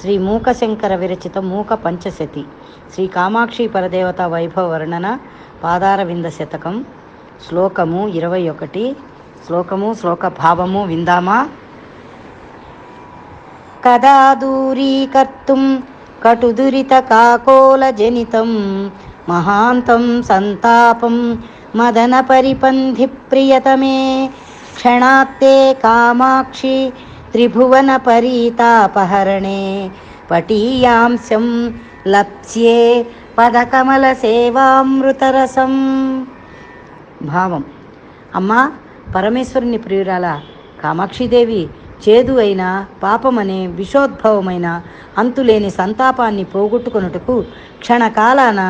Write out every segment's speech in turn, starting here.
శ్రీ మూకశంకర విరచిత మూక పంచశతి. శ్రీ కామాక్షి పరదేవత వైభవ వర్ణన పాదారవింద శతకం. శ్లోకము ఇరవై ఒకటి శ్లోకము శ్లోక భావము విందామా? కదా దూరీకర్తుం కటుదురితకాకోలజనితం మహాంతం సంతాపం మదన పరిపంధి ప్రియతమే క్షణాత్తే కామాక్షి త్రిభువన పరీతాపహరణే పటీయాంశం లప్స్యే పదకమల సేవామృతరసం భావం అమ్మా పరమేశ్వరుని ప్రియురాల కామాక్షిదేవి చేదు అయిన పాపమనే విషోద్భవమైన అంతులేని సంతాపాన్ని పోగొట్టుకొనుటకు క్షణకాలాన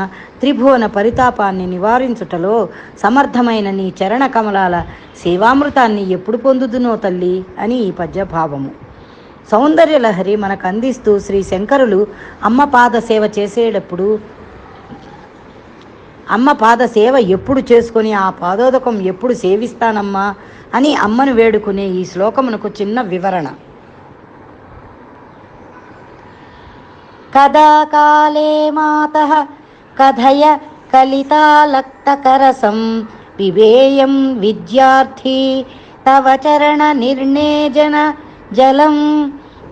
త్రిభువన పరితాపాన్ని నివారించుటలో సమర్థమైన నీ చరణ కమలాల సేవామృతాన్ని ఎప్పుడు పొందుదునో తల్లి అని ఈ పద్యభావము. సౌందర్యలహరి మనకు అందిస్తూ శ్రీ శంకరులు అమ్మ పాద సేవ చేసేటప్పుడు అమ్మ పాద సేవ ఎప్పుడు చేసుకొని ఆ పాదోదకం ఎప్పుడు సేవిస్తానమ్మా? అని అమ్మను వేడుకునే ఈ శ్లోకమునకు చిన్న వివరణ. కదా కాలే మాత కథయ కలితాలక్తకరసం పిబేయం విద్యార్థి తవ చరణ నిర్ణేజన జలం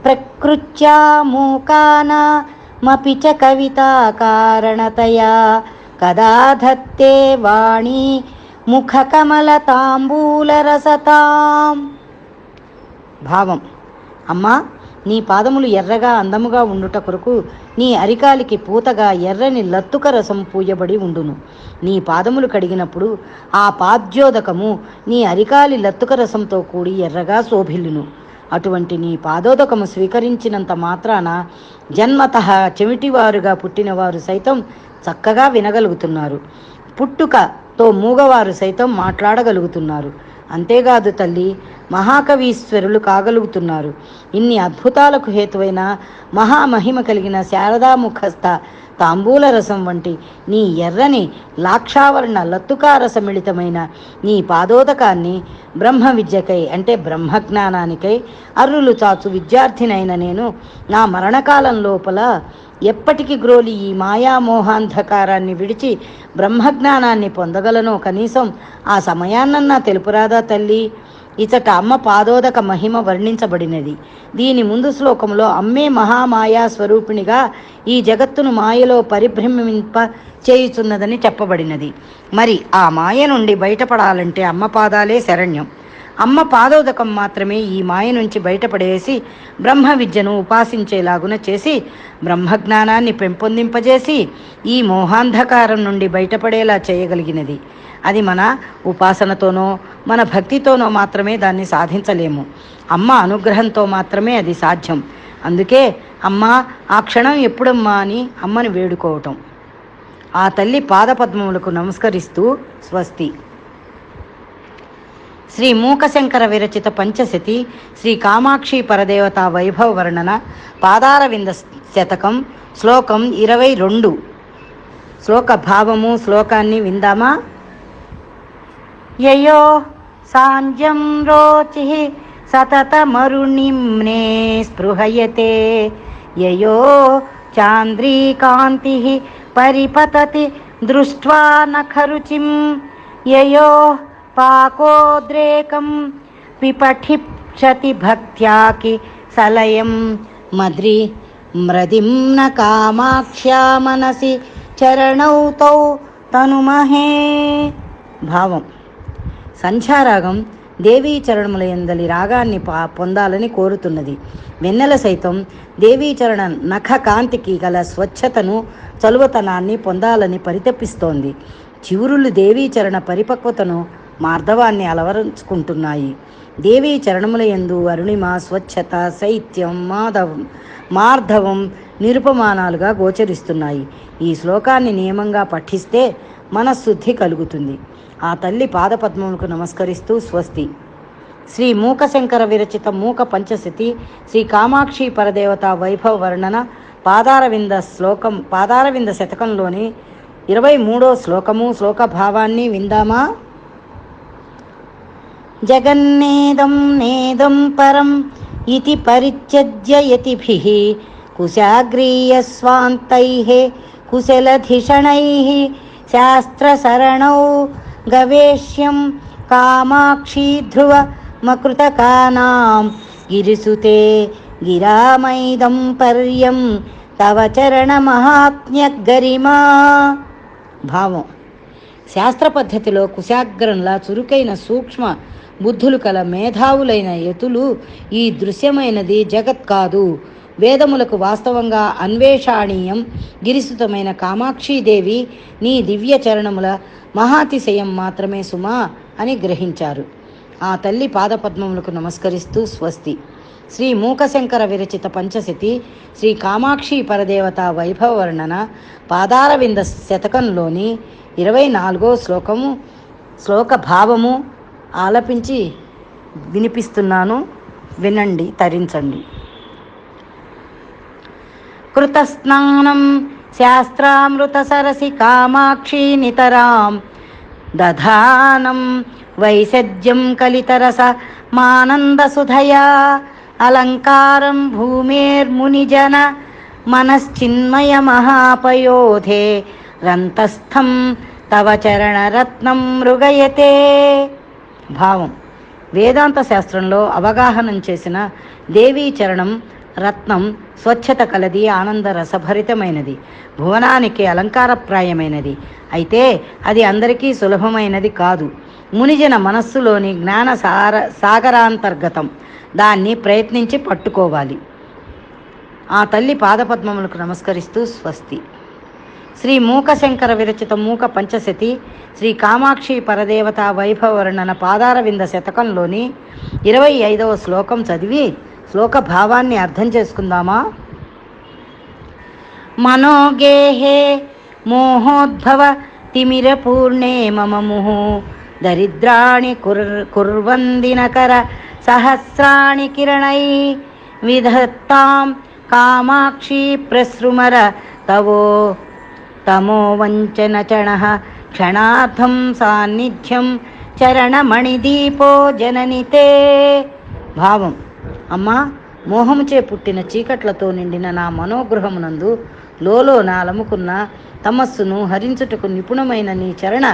ప్రకృత్యా మూకానామపి చ కవితా కారణతయా కదా ధత్తే వాణి ముఖకమల తాంబూలరసతాం భావం అమ్మా నీ పాదములు ఎర్రగా అందముగా ఉండుట కొరకు నీ అరికాలికి పూతగా ఎర్రని లత్తుక రసం పూయబడి ఉండును. నీ పాదములు కడిగినప్పుడు ఆ పాద్యోదకము నీ అరికాలి లత్తుక రసంతో కూడి ఎర్రగా శోభిల్లును. అటువంటి నీ పాదోదకము స్వీకరించినంత మాత్రాన జన్మత చెవిటివారుగా పుట్టినవారు సైతం చక్కగా వినగలుగుతున్నారు. పుట్టుకతో మూగవారు సైతం మాట్లాడగలుగుతున్నారు. అంతేకాదు తల్లి మహాకవీశ్వరులు కాగలుగుతున్నారు. ఇన్ని అద్భుతాలకు హేతువైన మహామహిమ కలిగిన శారదాముఖస్థ తాంబూల రసం వంటి నీ ఎర్రని లాక్షావరణ లత్తుకారసమిళితమైన నీ పాదోదకాన్ని బ్రహ్మ విద్యకై అంటే బ్రహ్మజ్ఞానానికై అర్రులు చాచు విద్యార్థినైన నేను నా మరణకాలం లోపల ఎప్పటికి గ్రోలి ఈ మాయామోహాంధకారాన్ని విడిచి బ్రహ్మజ్ఞానాన్ని పొందగలనో కనీసం ఆ సమయాన్నన్నా తెలుపురాదా తల్లి? ఇచట అమ్మ పాదోదక మహిమ వర్ణించబడినది. దీని ముందు శ్లోకంలో అమ్మే మహామాయా స్వరూపిణిగా ఈ జగత్తును మాయలో పరిభ్రమింప చేయుచున్నదని చెప్పబడినది. మరి ఆ మాయ నుండి బయటపడాలంటే అమ్మ పాదాలే శరణ్యం. అమ్మ పాదోదకం మాత్రమే ఈ మాయ నుంచి బయటపడేసి బ్రహ్మ విద్యను ఉపాసించేలాగున చేసి బ్రహ్మజ్ఞానాన్ని పెంపొందింపజేసి ఈ మోహాంధకారం నుండి బయటపడేలా చేయగలిగినది. అది మన ఉపాసనతోనో మన భక్తితోనో మాత్రమే దాన్ని సాధించలేము. అమ్మ అనుగ్రహంతో మాత్రమే అది సాధ్యం. అందుకే అమ్మ ఆ క్షణం ఎప్పుడమ్మా అని అమ్మని వేడుకోవటం. ఆ తల్లి పాదపద్మములకు నమస్కరిస్తూ స్వస్తి. శ్రీ మూకశంకర విరచిత పంచశతి శ్రీ కామాక్షి పరదేవత వైభవ వర్ణన పాదారవింద శతకం శ్లోకం ఇరవై రెండు. శ్లోక భావము శ్లోకాన్ని విందామా? యయో సాంజం రోచి సతతమరుణిమ్నే స్పృహయతే. యయో చాంద్రీకాంతి పరిపతతి దృష్ట్వా నఖరుచిం యయో పాకోద్రేకం పిపఠిక్షతి భక్త్యాకి సలయం మద్రి మ్రదిం కామాక్ష్యా మనసి చరణౌ తౌ తనుమహే భావం సంధ్యారాగం దేవీ చరణముల ఎందలి రాగాన్ని పా పొందాలని కోరుతున్నది. వెన్నెల సైతం దేవీ చరణ నఖ కాంతికి గల స్వచ్ఛతను చలువతనాన్ని పొందాలని పరితపిస్తోంది. చివురులు దేవీ చరణ పరిపక్వతను మార్ధవాన్ని అలవరుచుకుంటున్నాయి. దేవి చరణముల ఎందు అరుణిమ స్వచ్ఛత శైత్యం మాధవం మార్ధవం నిరుపమానాలుగా గోచరిస్తున్నాయి. ఈ శ్లోకాన్ని నియమంగా పఠిస్తే మనశుద్ధి కలుగుతుంది. ఆ తల్లి పాదపద్మములకు నమస్కరిస్తూ స్వస్తి. శ్రీ మూకశంకర విరచిత మూక పంచశతి శ్రీ కామాక్షి పరదేవత వైభవ వర్ణన పాదారవింద శ్లోకం పాదారవింద శతకంలోని ఇరవై మూడో శ్లోకము శ్లోక భావాన్ని విందామా? జగన్నేదం నేదం పరం ఇది పరిత్యజ్య యతిభిः. కుశాగ్రీయస్వాन्तैः కుశలధిషణैः. శాస్త్రశరణौ గవేష్యం కామాక్షి ధ్రువ మకృతకానాం. గిరిసుతే గిరామైదం పర్యం తవ చరణ మహాత్మ్యగరిమా భావం. శాస్త్ర పద్ధతిలో కుశాగ్రంలా చురుకైన సూక్ష్మ బుద్ధులు కల మేధావులైన యతులు ఈ దృశ్యమైనది జగత్ కాదు. వేదములకు వాస్తవంగా అన్వేషాణీయం గిరిసుతమైన కామాక్షీదేవి నీ దివ్య చరణముల మహాతిశయం మాత్రమే సుమా అని గ్రహించారు. ఆ తల్లి పాదపద్మములకు నమస్కరిస్తూ స్వస్తి. శ్రీ మూకశంకర విరచిత పంచశతి శ్రీ కామాక్షి పరదేవత వైభవ వర్ణన పాదారవింద శతకంలోని ఇరవై నాలుగో శ్లోకము శ్లోక భావము ఆలపించి వినిపిస్తున్నాను. వినండి తరించండి. కృతస్నానం శాస్త్రామృత సరసి కామాక్షి నితరాం. దధానం వైసజ్యం కలితరస మానందసుధయా అలంకారం భూమేర్మునిజన మనశ్చిన్మయ మహాపయోధే. రంతస్థం తవ చరణరత్నం మృగయతే. భావం. వేదాంత శాస్త్రంలో అవగాహనం చేసిన దేవీ చరణం రత్నం స్వచ్ఛత కలది ఆనంద రసభరితమైనది. భువనానికి అలంకారప్రాయమైనది. అయితే అది అందరికీ సులభమైనది కాదు. మునిజన మనస్సులోని జ్ఞాన సార సాగరాంతర్గతం. దాన్ని ప్రయత్నించి పట్టుకోవాలి. ఆ తల్లి పాదపద్మములకు నమస్కరిస్తూ స్వస్తి. శ్రీ మూకశంకర విరచిత మూక పంచశతి శ్రీ కామాక్షి పరదేవత వైభవవర్ణన పాదారవింద శతకంలోని ఇరవై ఐదవ శ్లోకం చదివి శ్లోక భావాన్ని అర్థం చేసుకుందామా? మనోగేహే మోహోద్భవ తిమిరపూర్ణే మమ ముహు దరిద్రాణి కుర్ కుర్వందినకర సహస్రాణి కిరణై విధత్తాం కామాక్షి ప్రసృమర తవో తమో వంచన చణ క్షణార్థం సాన్నిధ్యం చరణమణిదీపో జననితే భావం. అమ్మా మోహముచే పుట్టిన చీకట్లతో నిండిన నా మనోగృహమునందు లోలోన అలముకున్న తమస్సును హరించుటకు నిపుణమైన నీ చరణ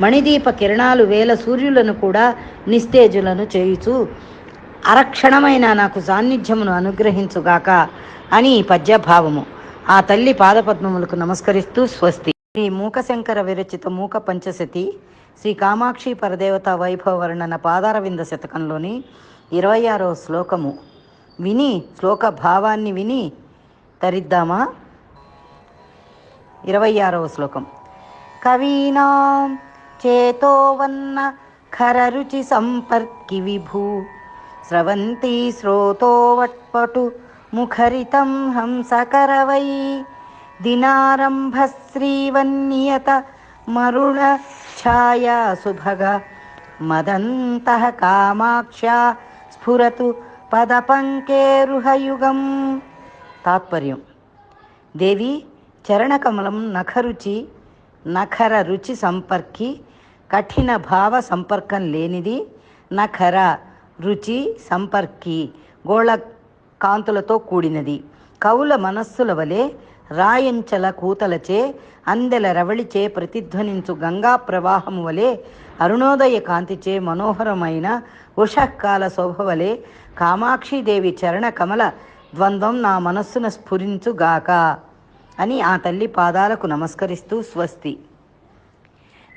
మణిదీప కిరణాలు వేల సూర్యులను కూడా నిస్తేజులను చేయుచు అరక్షణమైన నాకు సాన్నిధ్యమును అనుగ్రహించుగాక అని పద్యభావము. ఆ తల్లి పాదపద్మములకు నమస్కరిస్తూ స్వస్తి. శ్రీ మూకశంకర విరచిత మూక పంచశతి శ్రీ కామాక్షి పరదేవత వైభవ వర్ణన పాదారవింద శతకంలోని ఇరవై ఆరో శ్లోకము. విని శ్లోక భావాన్ని విని తరిద్దామా? ఇరవై ఆరవ శ్లోకం. కవీనాం చేతోవన్న ఖరరుచి సంపర్కి విభూ. స్రవంతి శ్రోతో వట్పటు ముఖరితం హంసకరవై దినారంభ శ్రీవన్నియత మరుణ ఛాయా సుభగ మదంతః స్ఫురతు పదపంకేరుహయుగం తాత్పర్యం దేవి చరణకమలం నఖరుచి నఖర రుచి సంపర్కి కఠిన భావ సంపర్కం లేనిది నఖర రుచి సంపర్కి గోళ కాంతులతో కూడినది. కవుల మనస్సుల వలె రాయంచల కూతలచే అందెల రవళిచే ప్రతిధ్వనించు గంగా ప్రవాహము వలె అరుణోదయ కాంతిచే మనోహరమైన ఉషకాల శోభ వలె కామాక్షిదేవి చరణ కమల ద్వంద్వం నా మనస్సున స్ఫురించుగాక అని ఆ తల్లి పాదాలకు నమస్కరిస్తూ స్వస్తి.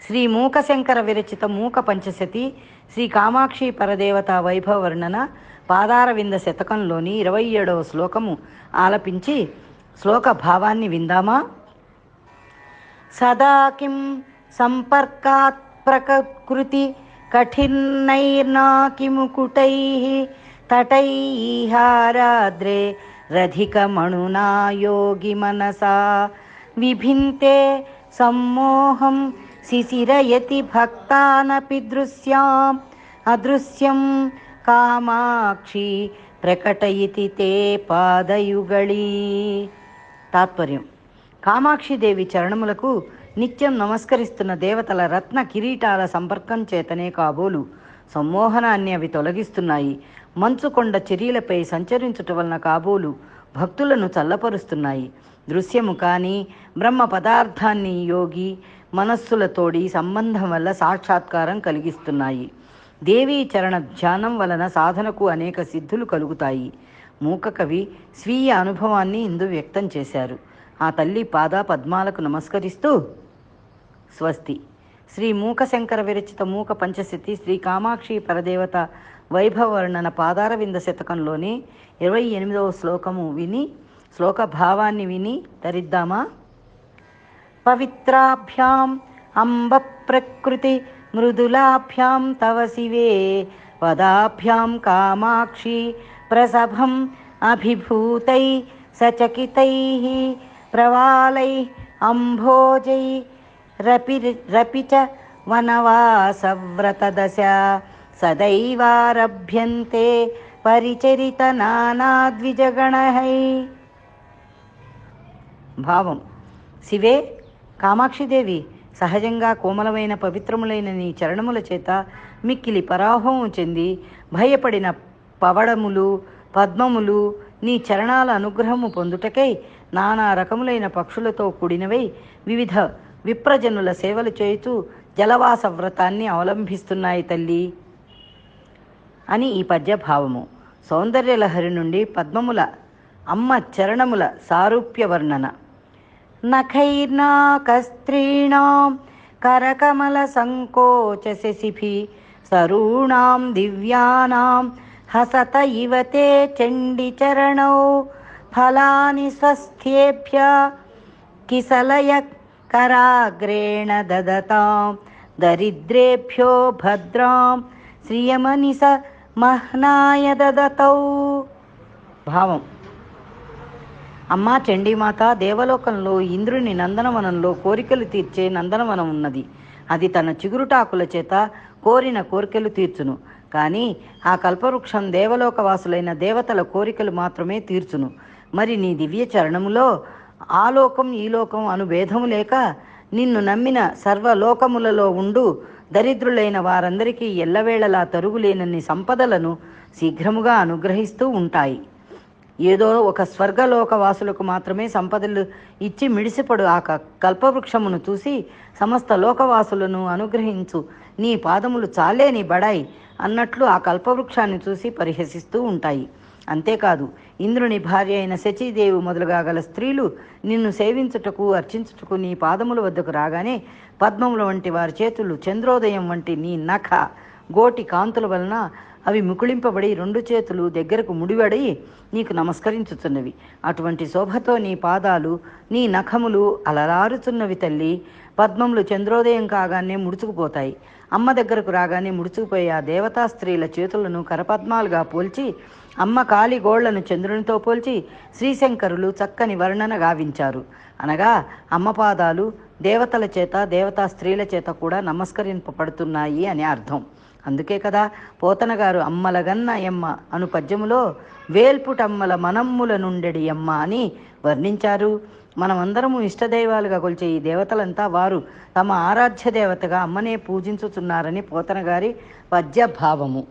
శ్రీ మూకశంకర విరచిత మూక పంచశతి శ్రీ కామాక్షి పరదేవత వైభవ వర్ణన పాదారవింద శతకంలోని ఇరవై ఏడవ శ్లోకము ఆలపించి శ్లోక భావాన్ని విందామా? సదా కిం సంపర్కాత్ ప్రకృతి కఠిన్నైర్నాకిముకుటై తటైహారాద్రే రధికమణునా యోగి మనసా విభింతే సమ్మోహం శిశిరయతి భక్తానపి దృశ్యాం అదృశ్యం కామాక్షి ప్రకటయితి తే పాదయుగళీ. తాత్పర్యం. కామాక్షిదేవి చరణములకు నిత్యం నమస్కరిస్తున్న దేవతల రత్న కిరీటాల సంపర్కం చేతనే కాబోలు. సమ్మోహనాన్ని అవి తొలగిస్తున్నాయి. మంచు కొండ చర్యలపై సంచరించుట వలన కాబోలు భక్తులను చల్లపరుస్తున్నాయి. దృశ్యము కానీ బ్రహ్మ పదార్థాన్ని యోగి మనస్సులతోడి సంబంధం వల్ల సాక్షాత్కారం కలిగిస్తున్నాయి. దేవీ చరణ ధ్యానం వలన సాధనకు అనేక సిద్ధులు కలుగుతాయి. మూక కవి స్వీయ అనుభవాన్ని ఇందు వ్యక్తం చేశారు. ఆ తల్లి పాద పద్మాలకు నమస్కరిస్తూ స్వస్తి. శ్రీ మూక శంకర విరచిత మూక పంచశతి శ్రీ కామాక్షి పరదేవత వైభవర్ణన పాదారవింద శతకంలోని ఇరవై ఎనిమిదవ శ్లోకము విని శ్లోక భావాన్ని విని ధరిద్దామా పవిత్రాభ్యాం అంబ ప్రకృతి మృదులాభ్యాం తవ శివే పదాభ్యాం కామాక్షి ప్రసభం అభిభూతై సచకితై ప్రవాలై అంభోజై రపి రపి చ వనవాసవ్రతదశ సదైవారభ్యంతే పరిచరిత నానాద్విజగణహై భావం శివే కామాక్షిదేవి సహజంగా కోమలమైన పవిత్రములైన నీ చరణముల చేత మిక్కిలి పరాభవం చెంది భయపడిన పవడములు పద్మములు నీ చరణాల అనుగ్రహము పొందుటకై నానా రకములైన పక్షులతో కూడినవై వివిధ విప్రజనుల సేవలు చేయుతూ జలవాస వ్రతాన్ని అవలంబిస్తున్నాయి తల్లి. అని ఈ పద్య భావము సౌందర్యలహరి నుండి పద్మముల అమ్మ చరణముల సారూప్య వర్ణన నఖైర్నాకస్త్రీణాం కరకమల సంకోచ శశిభి సరూణాం దివ్యానాం హసత ఇవ తే చండిచరణౌ ఫలాని స్వస్థ్యేభ్య కిసలయ కరాగ్రేణ దదతాం దరిద్రేభ్యో భద్రాం శ్రియమనిస మహ్నాయ దదతౌ. భావం. అమ్మా చండీమాత దేవలోకంలో ఇంద్రుని నందనవనంలో కోరికలు తీర్చే నందనవనం ఉన్నది. అది తన చిగురుటాకుల చేత కోరిన కోరికలు తీర్చును. కానీ ఆ కల్పవృక్షం దేవలోకవాసులైన దేవతల కోరికలు మాత్రమే తీర్చును. మరి నీ దివ్య చరణములో ఆ లోకం ఈ లోకం అను భేదము లేక నిన్ను నమ్మిన సర్వలోకములలో ఉండు. దరిద్రులైన వారందరికీ ఎల్లవేళలా తరుగులేనన్ని సంపదలను శీఘ్రముగా అనుగ్రహిస్తూ ఉంటాయి. ఏదో ఒక స్వర్గలోక వాసులకు మాత్రమే సంపదలు ఇచ్చి మిడిసిపడు ఆ క- కల్పవృక్షమును చూసి సమస్త లోకవాసులను అనుగ్రహించు. నీ పాదములు చాలే నీ బడాయి అన్నట్లు ఆ కల్పవృక్షాన్ని చూసి పరిహసిస్తూ ఉంటాయి. అంతేకాదు ఇంద్రుని భార్య అయిన శచీదేవి మొదలుగా గల స్త్రీలు నిన్ను సేవించుటకు అర్చించుటకు నీ పాదముల వద్దకు రాగానే పద్మముల వంటి వారి చేతులు చంద్రోదయం వంటి నీ నఖ గోటి కాంతుల వలన అవి ముకుళింపబడి రెండు చేతులు దగ్గరకు ముడివడి నీకు నమస్కరించుతున్నవి. అటువంటి శోభతో నీ పాదాలు నీ నఖములు అలరారుతున్నవి తల్లి. పద్మములు చంద్రోదయం కాగానే ముడుచుకుపోతాయి. అమ్మ దగ్గరకు రాగానే ముడుచుకుపోయే ఆ దేవతా స్త్రీల చేతులను కరపద్మాలుగా పోల్చి అమ్మ కాలి గోళ్ళను చంద్రునితో పోల్చి శ్రీశంకరులు చక్కని వర్ణన గావించారు. అనగా అమ్మ పాదాలు దేవతల చేత దేవతా స్త్రీల చేత కూడా నమస్కరింపబడుతున్నాయి అని అర్థం. అందుకే కదా పోతనగారు అమ్మలగన్న ఎమ్మ అను పద్యములో వేల్పుటమ్మల మనమ్ముల నుండెడి ఎమ్మ అని వర్ణించారు. మనమందరము ఇష్టదైవాలుగా కొలిచే ఈ దేవతలంతా వారు తమ ఆరాధ్య దేవతగా అమ్మనే పూజించుతున్నారని పోతనగారి పద్యభావము. పద్య భావము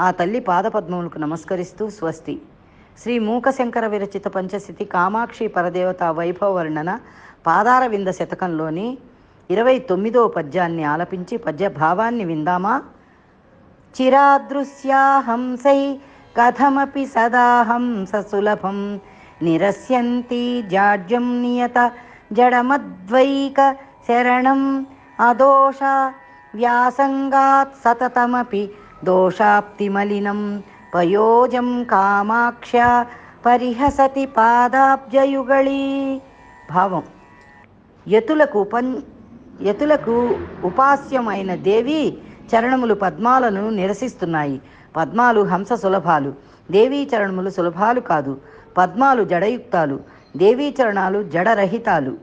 ఆ తల్లి పాదపద్మములకు నమస్కరిస్తూ స్వస్తి. శ్రీ మూకశంకర విరచిత పంచశతి కామాక్షి పరదేవత వైభవ వర్ణన పాదార వింద శతకంలోని ఇరవై తొమ్మిదో పద్యాన్ని ఆలపించి పద్య భావాన్ని విందామా చిరాదృశ్యాహంసై కథమపి సదా హంస సులభం నిరస్యంతి జాడ్యం నియత జడమద్వైక శరణం అదోష వ్యాసంగాత్ సతతమపి దోషాప్తిమలినం పయోజం కామాక్ష్య పరిహసతి పాదాబ్జయుగళీ భావం యతులకు పన్ యతులకు ఉపాస్యమైన దేవి చరణములు పద్మాలను నిరసిస్తున్నాయి. పద్మాలు హంస సులభాలు. దేవీ చరణములు సులభాలు కాదు. పద్మాలు జడయుక్తాలు. దేవీ చరణాలు జడరహితాలు.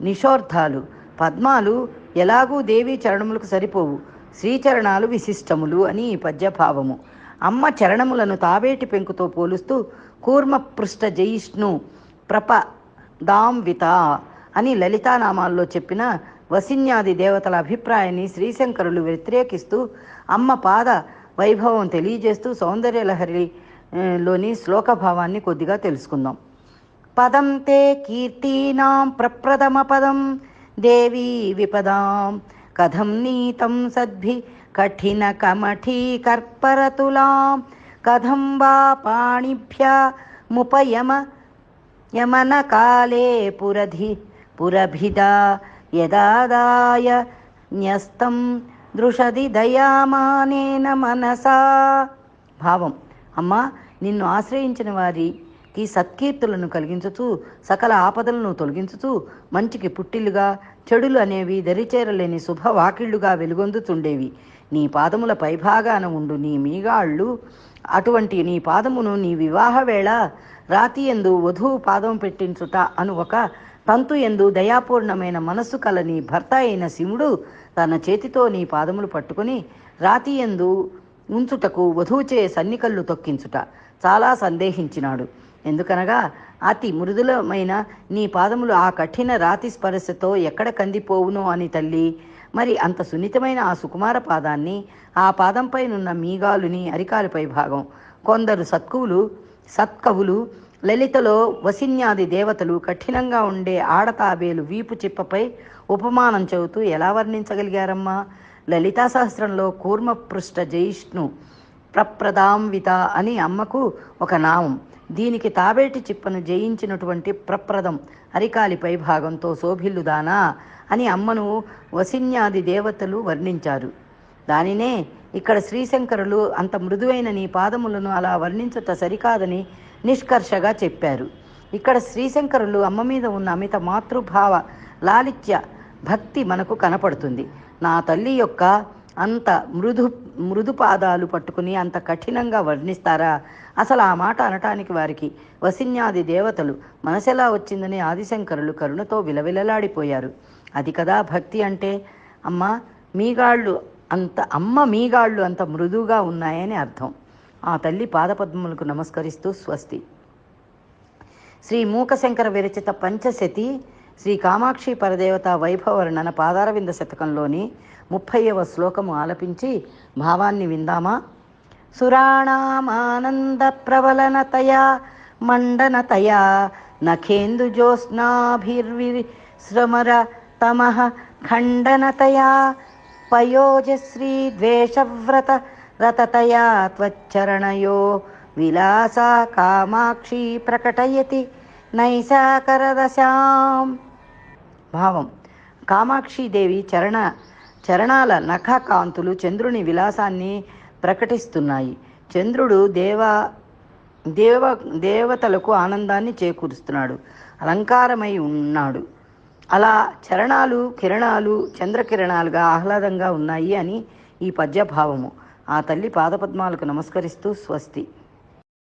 నిషోర్థాలు పద్మాలు ఎలాగూ దేవీ చరణములకు సరిపోవు. శ్రీచరణాలు విశిష్టములు అని ఈ పద్యభావము. అమ్మ చరణములను తావేటి పెంకుతో పోలుస్తూ కూర్మ పృష్ఠ జయిష్ణు ప్రప దాంవిత అని లలితానామాల్లో చెప్పిన వసిన్యాది దేవతల అభిప్రాయాన్ని శ్రీశంకరులు వ్యతిరేకిస్తూ అమ్మ పాద వైభవం తెలియజేస్తూ సౌందర్యలహరి లోని శ్లోక భావాన్ని కొద్దిగా తెలుసుకుందాం. పదం తే కీర్తీనాం ప్రప్రథమపదం దేవీ విపదాం. కథం నీతం సద్భి కఠిన కమఠీ కర్పరతులాం. కథం వా పాణిభ్య ముపయమ యమన కాలే పురధి పురభిదా. యదాదాయ న్యస్తం దృషది దయామానేన మనసా భావం అమ్మా నిన్ను ఆశ్రయించిన వారికి సత్కీర్తులను కలిగించుతూ సకల ఆపదలను తొలగించుతూ మంచికి పుట్టిల్లుగా చెడులు అనేవి దరిచేరలేని శుభవాకిళ్ళుగా వెలుగొందుతుండేవి. నీ పాదముల పైభాగాన ఉండు నీ మీగాళ్ళు. అటువంటి నీ పాదమును నీ వివాహ వేళ రాతి ఎందు వధువు పాదం పెట్టించుట అను ఒక తంతు ఎందు దయాపూర్ణమైన మనస్సు కల నీ భర్త అయిన శివుడు తన చేతితో నీ పాదములు పట్టుకుని రాతి ఎందు ఉంచుటకు వధువుచే సన్నికళ్ళు తొక్కించుట చాలా సందేహించినాడు. ఎందుకనగా అతి మృదులమైన నీ పాదములు ఆ కఠిన రాతి స్పర్శతో ఎక్కడ కందిపోవునో అని తల్లి మరి అంత సున్నితమైన ఆ సుకుమార పాదాన్ని ఆ పాదంపైనున్న మీగాలుని అరికాలుపై భాగం. కొందరు సత్కువులు సత్కవులు లలితలో వసిన్యాది దేవతలు కఠినంగా ఉండే ఆడతాబేలు వీపు చిప్పపై ఉపమానం చెబుతూ ఎలా వర్ణించగలిగారమ్మా? లలితా సహస్రంలో కూర్మపృష్ట జయిష్ణు ప్రప్రదాంవిత అని అమ్మకు ఒక నామం. దీనికి తాబేటి చిప్పను జయించినటువంటి ప్రప్రదం అరికాలి భాగంతో శోభిల్లుదానా అని అమ్మను వసిన్యాది దేవతలు వర్ణించారు. దానినే ఇక్కడ శ్రీశంకరులు అంత మృదువైన నీ పాదములను అలా వర్ణించుట సరికాదని నిష్కర్షగా చెప్పారు. ఇక్కడ శ్రీశంకరులు అమ్మ మీద ఉన్న అమిత మాతృభావ లాలిత్య భక్తి మనకు కనపడుతుంది. నా తల్లి యొక్క అంత మృదు మృదు పాదాలు పట్టుకుని అంత కఠినంగా వర్ణిస్తారా? అసలు ఆ మాట అనటానికి వారికి వసిన్యాది దేవతలు మనసెలా వచ్చిందని ఆదిశంకరులు కరుణతో విలవిలలాడిపోయారు. అది కదా భక్తి అంటే? అమ్మ మీగాళ్ళు అంత అమ్మ మీగాళ్ళు అంత మృదువుగా ఉన్నాయని అర్థం. ఆ తల్లి పాదపద్మములకు నమస్కరిస్తూ స్వస్తి. శ్రీ మూకశంకర విరచిత పంచశతి శ్రీ కామాక్షి పరదేవత వైభవర్ణన పాదారవింద శతకంలోని ముప్పైవ శ్లోకము ఆలపించి భావాన్ని విందామా? సురాణామానంద ప్రవలనతయా మండనతయా నఖేందు జ్యోత్స్నాభిర్విశ్రమర తమ ఖండనతయా పయోజశ్రీ ద్వేషవ్రత రతతయా త్వచ్చరణయో విలాసా కామాక్షి ప్రకటయతి నైసాకరదశాం భావం కామాక్షిదేవి చరణ చరణాల నఖ కాంతులు చంద్రుని విలాసాన్ని ప్రకటిస్తున్నాయి. చంద్రుడు దేవ దేవ దేవతలకు ఆనందాన్ని చేకూరుస్తున్నాడు. అలంకారమై ఉన్నాడు. అలా చరణాలు కిరణాలు చంద్రకిరణాలుగా ఆహ్లాదంగా ఉన్నాయి అని ఈ పద్యభావము. ఆ తల్లి పాదపద్మాలకు నమస్కరిస్తూ స్వస్తి.